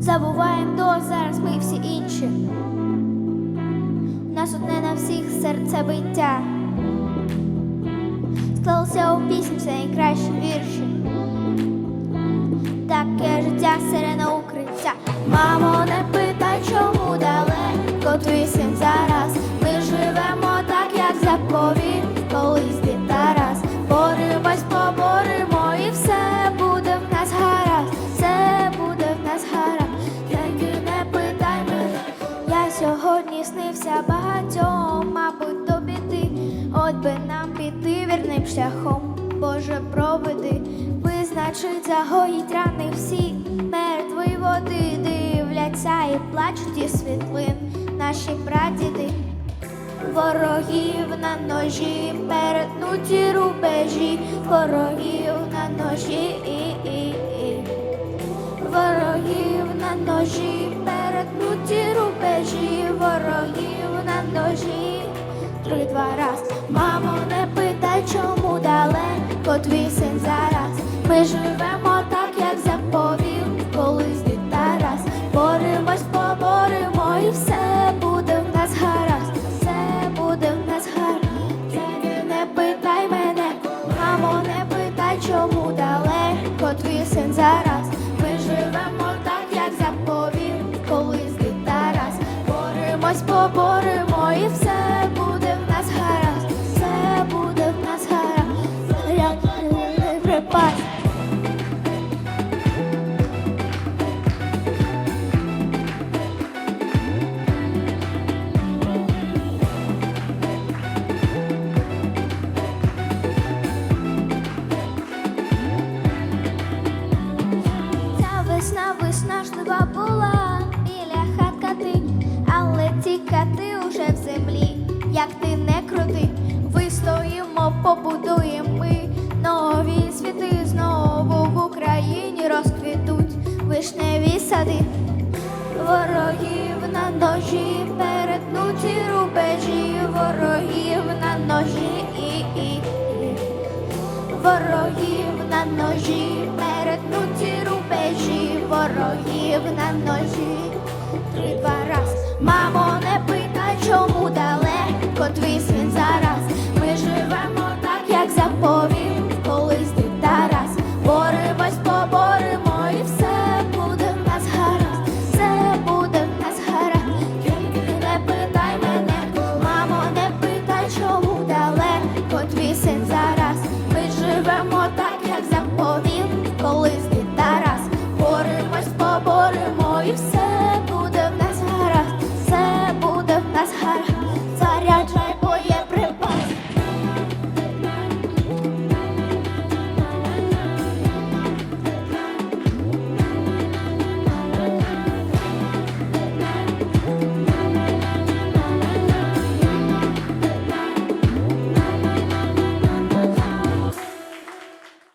Забуваємо до зараз ми всі інші. У нас одне на всіх серцебиття. Склалося у пісні все найкращі вірші. Сьогодні багатьом, мабуть, до біди. От би нам піти вірним шляхом, Боже, проведи, визначить, загоїть рани всі, мертвої води дивляться і плачуть із світлин наші прадіди. Ворогів на ножі, перетнуті рубежі, ворогів на ножі, і, і, і. ворогів на ножі, перетнуті рубежі, ворогів на ножі. Три два раз, мамо, не питай, чому далеко твій син зараз. Ми живемо так, як заповів, колись дід Тарас. Боремось, поборемо, побудуємо ми нові світи знову в Україні розквітуть вишневі сади. Ворогів на ножі, перетнуті рубежі, ворогів на ножі і, і. Ворогів на ножі, перетнуті рубежі, ворогів на ножі. Три два раз, мамо, не далеко. you said.